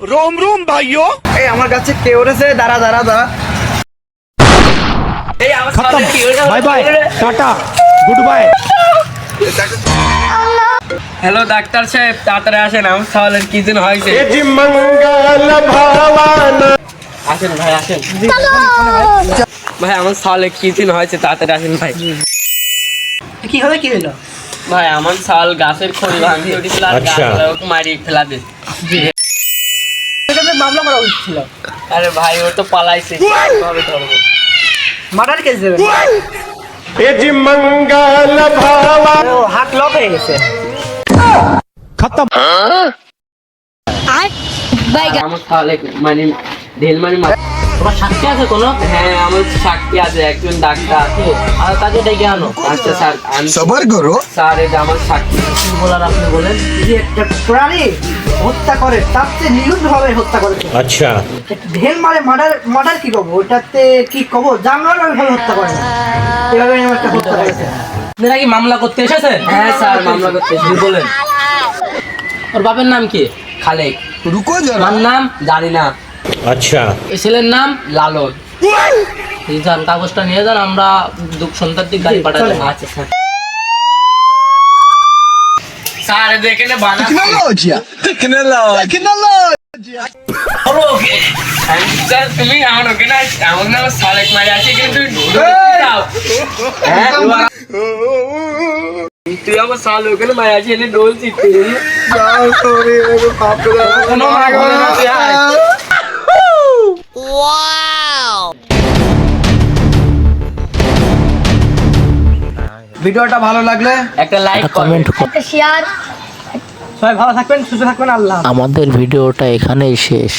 Rome Rome ভাইও এই আমার কাছে কে উঠেছে দাঁড়া দাঁড়া দাঁড়া। এই আমার bye bye. Tata. Good bye hello doctor সাহেব তাড়াতাড়ি আসেন আমার সাওয়ালের কি দিন হয়েছে। আসেন ভাই আসেন। ভাই আমার সাওয়ালের কি দিন হয়েছে তাড়াতাড়ি আসেন ভাই। কি হলো কি হলো? ভাই আমার সাল গাছের খড়ি ভাঙিয়ে উঠেছিল আর গাছ মারি ফেলা দিয়েছে। উঠছিল। আরে ভাই ও তো পালাইছে। কীভাবে ধরবো? মার্ডার কেস দেবে এ জি মঙ্গল ভাবা। ও হাত লক হয়ে গেছে। খতম। আর বাই গামুস তাহলে মানে ঢেল মানে তোমার সাক্ষী আছে কোনো? হ্যাঁ আমার সাক্ষী আছে একজন ডাক্তার আর তাকে ডেকে আনো। আচ্ছা স্যার আমি সবার করো। স্যার এটা আমার সাক্ষী। বলার আপনি বলেন? যে একটা প্রাণী হত্যা করে তার চেয়ে নিরুদ্ধভাবে হত্যা করে আচ্ছা। ঢেল মারে মার্ডার মার্ডার কি কব ওটাতে কি কব জানোয়ার ভাবে হত্যা করে এভাবে আমার একটা হত্যা করেছে আপনারা কি মামলা করতে এসেছে হ্যাঁ স্যার মামলা করতে এসেছি। বলেন। ওর বাপের নাম কি? খালেক। রুকো যার। নাম? জানি না। আচ্ছা এই ছেলের নাম লালন যান কাগজটা নিয়ে যান আমরা সন্ধ্যার দিক গাড়ি পাঠাতে আচ্ছা স্যার স্যার দেখে নে বানা technology technology technology okay sir তুমি আমার ওকে না আমার নাম সালেক মারি আছে কিন্তু তুই আমার সাল ওকে মারি আছে এনে ডোল চিপতে যাও সরি বাপ রে কোনো মাগো না ভিডিওটা ভালো লাগলে একটা লাইক কমেন্ট একটা শেয়ার সবাই ভালো থাকবেন সুস্থ থাকবেন আল্লাহ আমাদের ভিডিওটা এখানেই শেষ।